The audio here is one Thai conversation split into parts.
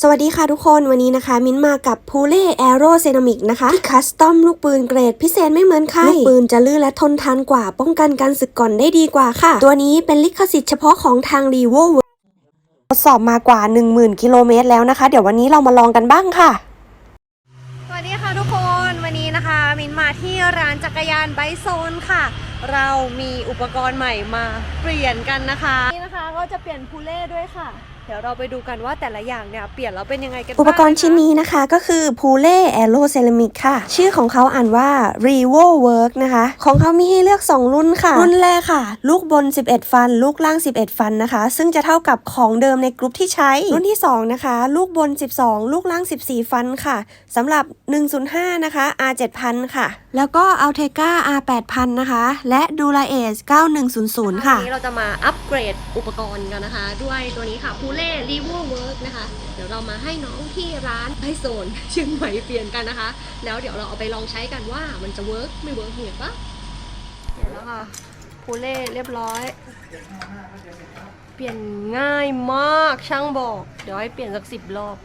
สวัสดีค่ะทุกคนวันนี้นะคะ มิ้นมากับ p ูเล่แอโรเซรามิกนะคะที่คัสตอมลูกปืนเกรดพิเศษไม่เหมือนใคร ลูกปืนจะลื่นและทนทานกว่าป้องกันการสึกก่อนได้ดีกว่าค่ะ ตัวนี้เป็นลิขสิทธิ์เฉพาะของทางรีโวทดสอบมากว่า 10,000 กิโลเมตรแล้วนะคะ เดี๋ยววันนี้เรามาลองกันบ้างค่ะ สวัสดีค่ะทุกคนวันนี้นะคะ มินมาที่ร้านจักรยานไบค์โซนค่ะ เรามีอุปกรณ์ใหม่มาเปลี่ยนกันนะคะนี่นะคะก็จะเปลี่ยนพูเล่ด้วยค่ะ เดี๋ยวเราไปดูกันว่าแต่ละอย่างเนี่ยเปลี่ยนแล้วเป็นยังไงกันบ้างอุปกรณ์ชิ้นนี้นะคะก็คือ p ูเล่แอโรเซรามิกค่ะ ชื่อของเขาอ่านว่า Revo Work นะคะ ของเขามีให้เลือก 2 รุ่นค่ะ รุ่นแรกค่ะ ลูกบน 11 ฟัน ลูกล่าง 11 ฟันนะคะ ซึ่งจะเท่ากับของเดิมในกรุ๊ปที่ใช้ รุ่นที่ 2 นะคะ ลูกบน 12 ลูกล่าง 14 ฟันค่ะสำหรับ 105 นะคะ R 7000ค่ะ แล้วก็ Altega R 8000 นะคะ และ Dura-Ace 9100 ค่ะ วันนี้เราจะมาอัปเกรดอุปกรณ์กันนะคะ ด้วยตัวนี้ค่ะพูเล่รีโวเวิร์กนะคะ เดี๋ยวเรามาให้น้องที่ร้านไบค์โซนเชียงใหม่เปลี่ยนกันนะคะ แล้วเดี๋ยวเราเอาไปลองใช้กันว่ามันจะเวิร์กไม่เวิร์กเห็นปะเห็นแล้วค่ะพูเล่เรียบร้อย เปลี่ยนง่ายมากช่างบอก เดี๋ยวให้เปลี่ยนสักสิบรอบ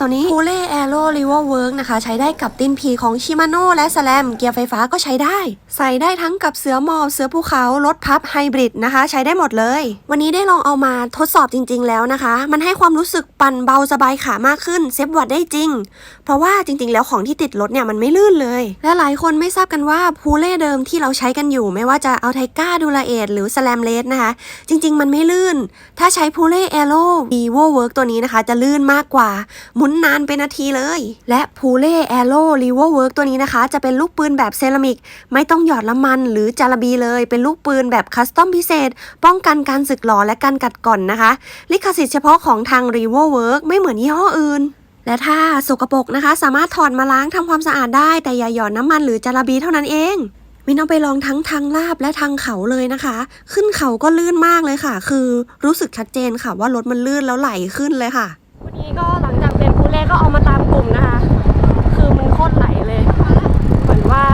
ตัวนี้ p ูเล่แอโร r ิเวอร์เวิร์กนะคะ ใช้ได้กับตินพีของชิมาโน่และสแลมเกียร์ไฟฟ้าก็ใช้ได้ ใส่ได้ทั้งกับเสือหมอบเสือภูเขา รถพับไฮบริดนะคะ ใช้ได้หมดเลย วันนี้ได้ลองเอามาทดสอบจริง ๆ แล้วนะคะ มันให้ความรู้สึกปั่นเบาสบายขามากขึ้นเซฟวัดได้จริง เพราะว่าจริง ๆ แล้วของที่ติดรถเนี่ยมันไม่ลื่นเลย และหลายคนไม่ทราบกันว่าพูเล่เดิมที่เราใช้กันอยู่ ไม่ว่าจะเอาไทก้าดูลาเอทหรือสแลมเลสนะคะ จริง ๆ มันไม่ลื่น ถ้าใช้พูเล่แอโร e v o Work ตัวนี้นะคะ จะลื่นมากกว่าหมุนนานเป็นนาทีเลย และพูเล่แอโร e v o Work ตัวนี้นะคะ จะเป็นลูกปืนแบบเซรามิก ไม่ต้องหยอดน้ำมันหรือจาระบีเลย เป็นลูกปืนแบบคัสตอมพิเศษ ป้องกันการสึกหรอและการกัดก่อนนะคะ ลิขสิทธิ์เฉพาะของทาง r e v o Work ไม่เหมือนยี่ห้ออื่นและถ้าสกปรกนะคะ สามารถถอดมาล้างทำความสะอาดได้ แต่อย่าหยอดน้ำมันหรือจาระบีเท่านั้นเองมินเอาไปลองทั้งทางลาบและทางเขาเลยนะคะ ขึ้นเขาก็ลื่นมากเลยค่ะ คือรู้สึกชัดเจนค่ะว่ารถมันลื่นแล้วไหลขึ้นเลยค่ะ วันนี้ก็หลัง จากเปลี่ยนพูเล่ก็เอามาตามกลุ่มนะคะ คือมันโคตรไหลเลย เหมือนว่า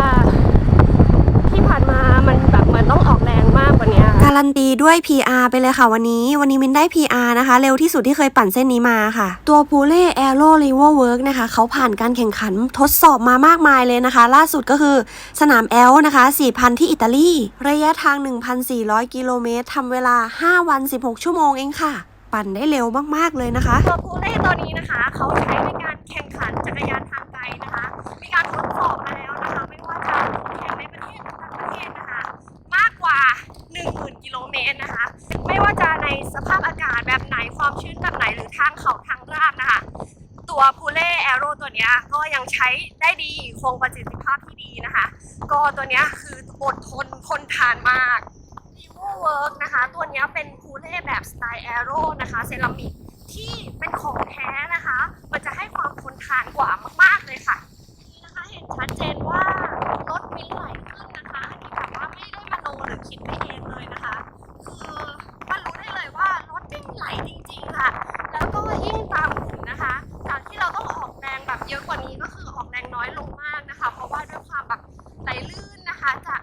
ที่ผ่านมามันแบบเหมือนต้องออกแรงมากกว่านี้การันตีด้วย PR ไปเลยค่ะวันนี้ วันนี้มินได้ PR นะคะ เร็วที่สุดที่เคยปั่นเส้นนี้มาค่ะ ตัว p ูเล่ Aero r i v e r Work นะคะเขาผ่านการแข่งขันทดสอบมามากมายเลยนะคะ ล่าสุดก็คือสนามแอลนะคะ 4,000 ที่อิตาลี ระยะทาง 1,400 กิโลเมตรทำเวลา 5 วัน 16 ชั่วโมงเองค่ะ ปั่นได้เร็วมาก ๆ เลยนะคะ ตัวนี้นะคะ เขาใช้ในการแข่งขันจักรยานทางไกลนะคะ มีการทดสอบมาแล้วนะคะ ไม่ว่าจะแข่งในประเทศหรือต่างประเทศนะคะ มากกว่า 10,000 กิโลเมตรนะคะ ไม่ว่าจะในสภาพอากาศแบบไหน ความชื้นแบบไหน หรือทางเขาทางราบนะคะ ตัวพูเล่แอโร่ตัวนี้ก็ยังใช้ได้ดี คงประสิทธิภาพที่ดีนะคะ ก็ตัวนี้คืออดทนทนทานมาก e v o Work นะคะ ตัวนี้เป็นพูเล่แบบสไตล์แอโร่นะคะ เซรามิก ที่เป็นของแท้นะคะ มันจะให้ความทนทานกว่ามากๆเลยค่ะนี่นะคะเห็นชัดเจนว่ารถมินไหลขึ้นนะคะอันนี้แบบว่าไม่ได้มโนหรือคิดไปเองเลยนะคะ คือมันรู้ได้เลยว่ารถมินไหลจริงๆค่ะ แล้วก็ยิ่งตามกลุ่มนะคะ จากที่เราต้องออกแรงแบบเยอะกว่านี้ก็คือออกแรงน้อยลงมากนะคะ เพราะว่าด้วยความแบบไหลลื่นนะคะจา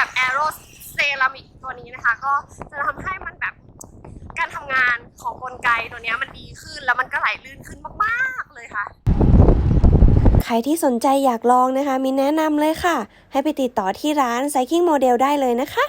แบบแอโรเซรามิกตัวนี้นะคะ ก็จะทำให้มันแบบการทำงานของกลไกตัวนี้มันดีขึ้นแล้วมันก็ไหลลื่นขึ้นมากๆเลยค่ะ ใครที่สนใจอยากลองนะคะ มีแนะนำเลยค่ะ ให้ไปติดต่อที่ร้าน Cycling Model ได้เลยนะคะ